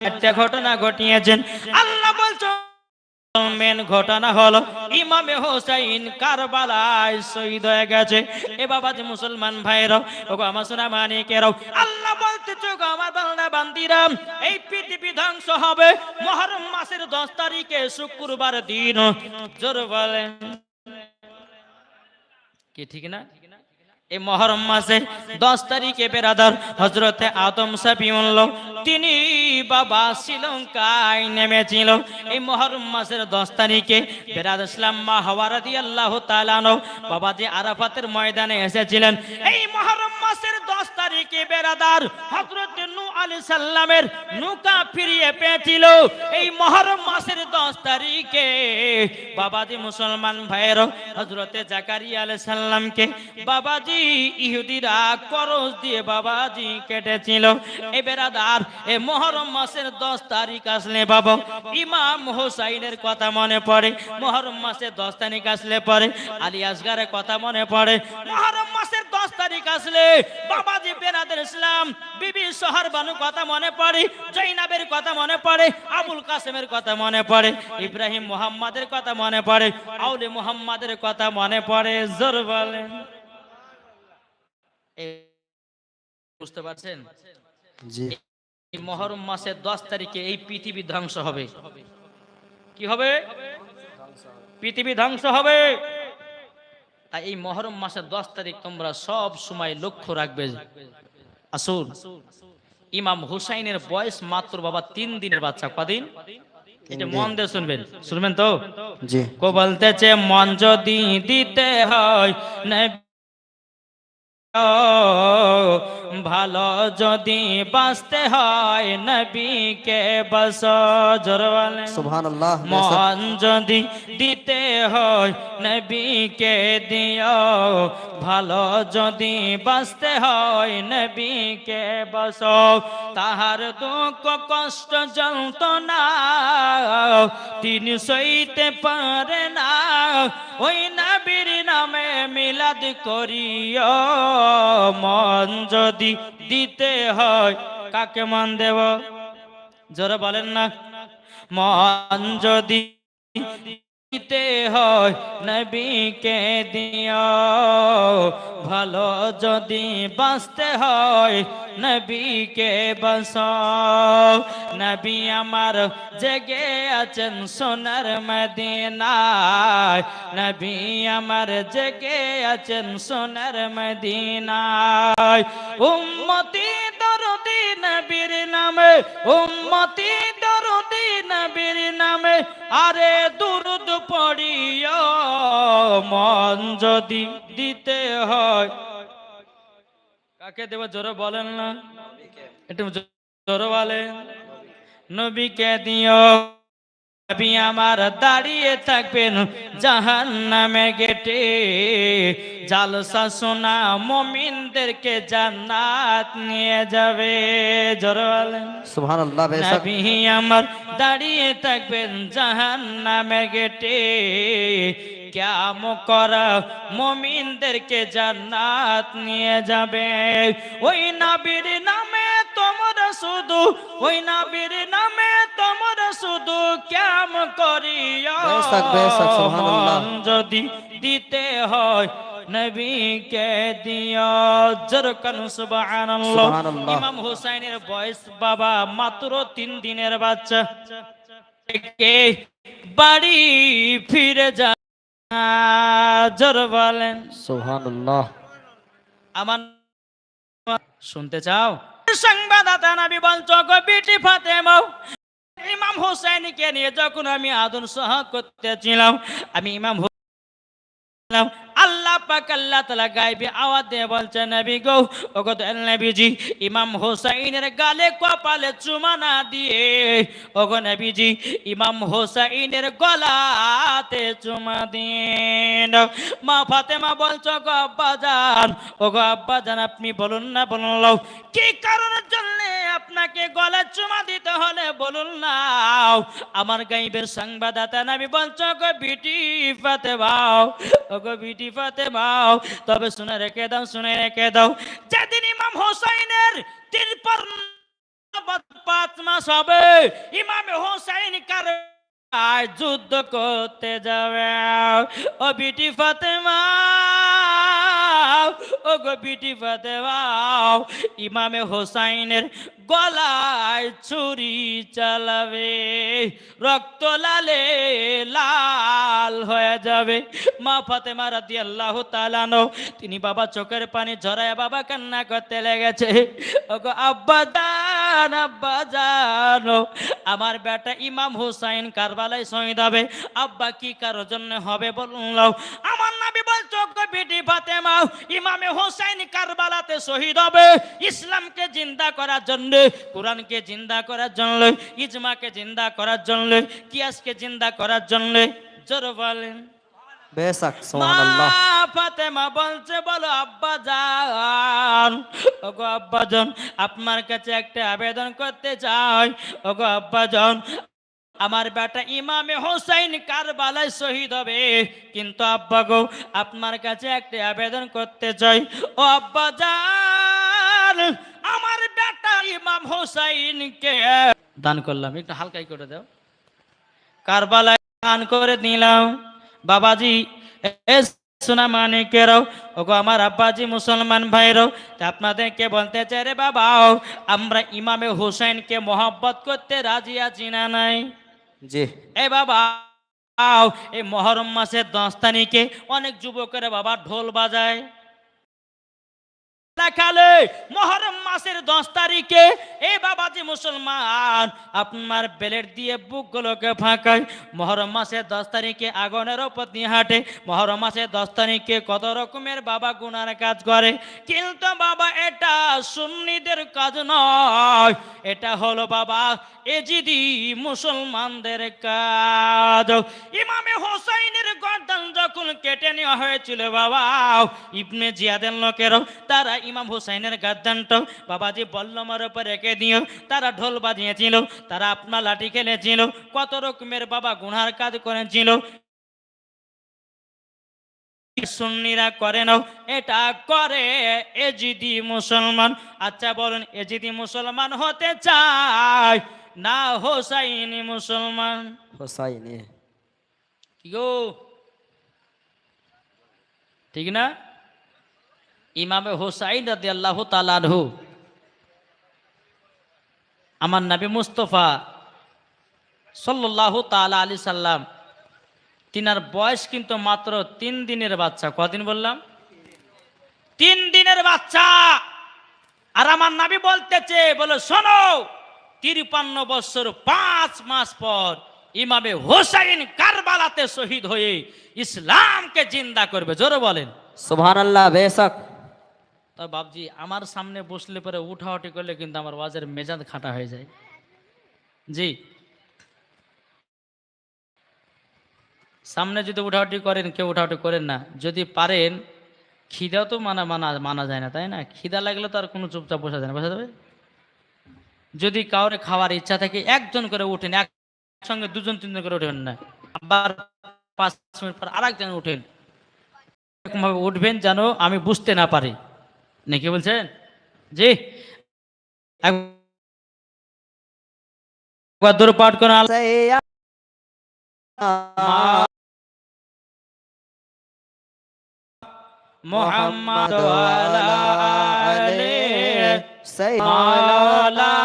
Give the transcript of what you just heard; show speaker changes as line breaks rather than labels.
একটা ঘটনা ঘটিয়েছেন। আল্লাহ বলছো, মেন ঘটনা হলো, ইমামে হোসাইন কারবালায় শহীদ হয়ে গেছে। এ বাবা যে মুসলমান ভাইরাও আমার সোনা আল্লাহ বলতেছে গো আমার বাংলা এই পৃথিবী ধ্বংস হবে। মহরম মাসের দশ তারিখে শুক্রবার দিন। জোর বলেন। কি ঠিক না? এই মহরম মাসে দশ তারিখে বেরাদার হজরতে আদম সাবিউল্লাহ তিনি বাবা শ্রীলঙ্কায় নেমেছিল। এই মহরম মাসের দশ তারিখে বেরাদ ইসলাম মা হওয়ারাদি আল্লাহ তালানো বাবা যে আরাফাতের ময়দানে এসেছিলেন। এই মহরম মাসের দশ তারিখে বেরাদার হজরত নু আলী সাল্লামের নৌকা ফিরিয়ে পেয়েছিল। এই মহরম মাসের দশ তারিখে বাবাজি মুসলমান ভাইয়ের হজরতে জাকারিয়া আলাই সাল্লামকে বাবাজি ইহুদিরা করজ দিয়ে বাবাজি কেটেছিল। এ মহরম মাসের দশ তারিখ আসলে বাবা। ইমাম হোসাইনের কথা মনে পড়ে, মহরম দশ তারিখ আসলে পরে আলী আসগারের কথা মনে পড়ে। মহরম মাসের দশ তারিখ আসলে বাবাজি ইসলাম, বিবি বানু কথা মনে পড়ে, জৈনাবের কথা মনে পড়ে, আবুল কাসেমের কথা মনে পড়ে, ইব্রাহিম মোহাম্মদের কথা মনে পড়ে, আউলে মোহাম্মদের কথা মনে পড়ে, জোর বলেন। বুঝতে পারছেন?
জি।
মহরম মাসের দশ তারিখে এই পৃথিবী ধ্বংস হবে। কি হবে? পৃথিবী ধ্বংস হবে। তাই এই মহরম মাসের দশ তারিখ তোমরা সব সময় লক্ষ্য রাখবে। আসুন। ইমাম হুসাইনের বয়স মাত্র বাবা তিন দিনের বাচ্চা। কদিন? এটা মন দিয়ে শুনবেন। শুনবেন তো?
জি।
কো বলতেছে মন যদি দিতে হয় ভালো যদি বাঁচতে হয় নবীকে বস জোর বলেন
সুবহানাল্লাহ
মন যদি দিতে হয় নবীকে দিও। ভালো যদি বাঁচতে হয় নবীকে বস তাহার দুঃখ কষ্ট যন্ত্রণা তিনি সইতে পারে না। ওই নবীর নামে মিলাদ করিও। মন যদি দিতে হয়, কাকে মন দেব? জোরে বলেন না। মন যদি দিতে হয় নবীকে দিও ভালো যদি বাঁচতে হয় নবীকে বস নবী আমার জেগে আছেন সোনার মদিনায়। নবী আমার জেগে আছেন সোনার মদিনায়। উম্মতি দরদি নবীর নামে, উম্মতি দরদি নবীর নামে, আরে দুরুদ পড়িও মন যদি দিতে হয়। কাকে দেব? জোরে বলেন না। একটু জোরে বলেন। নবীকে দিও। নবী আমার দাঁড়িয়ে থাকবেন জাহান নামে গেটে। জালসা সোনা মমিনদেরকে জান্নাত নিয়ে যাবে। জোরে বলেন।
সুবহানাল্লাহ
নবী আমার দাঁড়িয়ে থাকবেন জাহান নামে গেটে। ক্যাম করা মমিনদেরকে জান্নাত নিয়ে যাবে। ওই নবীর তোমরা শুধু ওই নবীর নামে তোমরা শুধু ক্যাম। মন যদি দিতে হয় নবীকে জরকান সুবহানাল্লাহ। ইমাম হুসাইনের বয়স বাবা মাত্র তিন দিনের বাচ্চা। বাড়ি ফিরে যা জোর বলেন।
সুবহানাল্লাহ।
আমার শুনতে চাও? সংবাদদাতা নবী বলছো, গো বিটি ফাতেমা ইমাম হোসেনকে নিয়ে যখন আমি আদর সহ করতেছিলাম আমি ইমাম আল্লাহ পাক আল্লাহ তালা গাইবে আওয়াজ দিয়ে বলছে নবী গো, ওগো নবীজি, ইমাম হোসাইনের গালে কপালে চুমা না দিয়ে, ওগো নবীজি, ইমাম হোসাইনের গলাতে চুমা দিন। মা ফাতেমা বলছো গো আব্বাজান ওগো আব্বাজান আপনি বলুন না, বলুন কি কারণের জন্য আপনাকে গলা চুমা হলে বলুন না আমার গাইবের সংবাদদাতা নবী বলছো গো বিটি ফাতেমাও, ওগো বিটি ফাতেমাও, তবে শুনে রেখে দাও, শুনে রেখে দাও, যেদিন ইমাম হোসাইনের তিরপর মাস হবে, ইমামে হোসাইন কার যুদ্ধ করতে যাবে। ও বিটি ফাতেমা ও গো বিটি ফাতেমা ইমামে হোসাইনের গলায় ছুরি চালাবে, রক্ত লালে লাল হয়ে যাবে। মা ফাতেমা রাদি আল্লাহ তালানো তিনি বাবা চোখের পানি ঝরায় বাবা কান্না করতে লেগেছে। ওগো আব্বা জান আব্বা জানো আমার বেটা ইমাম হুসাইন কারবালায় শহীদ হবে। আব্বা কি কারোর জন্য হবে বলুন আমার বেটি ফাতেমা ইমামে হোসাইন কারবালাতে শহীদ হবে। ইসলামকে জিন্দা করার জন্য কোরআনকে জিন্দা করার জন্য ইজমাকে জিন্দা করার জন্য কিয়াসকে জিন্দা করার জন্য। জোর বলেন।
বেশক সুবহানাল্লাহ।
ফাতেমা বলছে বলো আব্বা যান ওগো আব্বা আপনার কাছে একটা আবেদন করতে চাই। ওগো আব্বা যান আমার বেটা ইমামে হোসাইন কারবালায় শহীদ হবে। কিন্তু আব্বা গো, আপনার কাছে একটি আবেদন করতে চাই। ও আব্বা যান আমার বেটা ইমাম হোসাইনকে দান করলাম। একটু হালকাই করে দাও। কারবালায় দান করে দিলাম। বাবাজি সোনা মানিকেরাও, ওগো আমার আব্বাজি মুসলমান ভাইরাও আপনাদেরকে বলতে চাই রে বাবা আমরা ইমামে হুসাইনকে মোহাব্বত করতে রাজি আছি না নাই?
জি।
এ বাবা এই মহরম মাসের দশ তারিখে অনেক যুবকেরা বাবা ঢোল বাজায়। দেখালে, মহরম মাসের দশ তারিখে বাবাজি মুসলমান, আপনার বেলের দিয়ে বুকগুলোকে ফাঁকায়। মহরম মাসে দশ তারিখে আগুনের ওপর দিয়ে হাঁটে। মহরম মাসে দশ তারিখে কত রকমের বাবা গুনার কাজ করে। কিন্তু বাবা, এটা সুন্নিদের কাজ নয়। এটা হলো বাবা এজিদি মুসলমানদের কাজ। ইমামে হোসাইনের গর্দান যখন কেটে নেওয়া হয়েছিল বাবা, ইবনে জিয়াদের লোকেরও, তারা ইমাম হোসাইনের গর্দানটা বাবাজি বল্লমের উপর রেখে দিও তারা ঢোল বাজিয়েছিল তারা আপনার লাঠি খেলেছিল কত রকমের বাবা গুনার কাজ করেছিল। সুন্নিরা করে নাও এটা করে এজিদি মুসলমান। আচ্ছা বলুন এজিদি মুসলমান হতে চায় না হোসাইনি মুসলমান?
হোসাইনি।
গো? ঠিক না? ইমামে হোসাইন রাদি আল্লাহ তালানহু আমার নবী মুস্তফা সাল্লাল্লাহু তাআলা আলি সাল্লাম, তিনার বয়স কিন্তু মাত্র তিন দিনের বাচ্চা। কদিন বললাম? তিন দিনের বাচ্চা! আর আমার নাবি বলতেছে, বলে, শোনো, তিরপান্ন বছর পাঁচ মাস পর ইমামে হোসাইন কারবালাতে শহীদ হয়ে ইসলামকে জিন্দা করবে। জোরে বলেন।
সুবহানাল্লাহ, বেশক।
তা বাবজি আমার সামনে বসলে পরে উঠাউটি করলে কিন্তু আমার ওয়াজের মেজাজ খাটা হয়ে যায়। জি। সামনে যদি উঠাউটি করেন, কেউ উঠাউটি করেন না। যদি পারেন, খিদাও তো মানা মানা মানা যায় না, তাই না? খিদা লাগলে তো আর কোনো চুপচাপ বসা যায় না, বসা যাবে? যদি কাউরে খাওয়ার ইচ্ছা থাকে, একজন করে উঠেন, একসঙ্গে দুজন, তিনজন করে উঠবেন না। আবার পাঁচ মিনিট পর আর একজন উঠেন। এরকমভাবে উঠবেন যেন আমি বুঝতে না পারি। নাকি বলছেন জি একবার দূর পাঠ করে মোহাম্মদ মাওলানা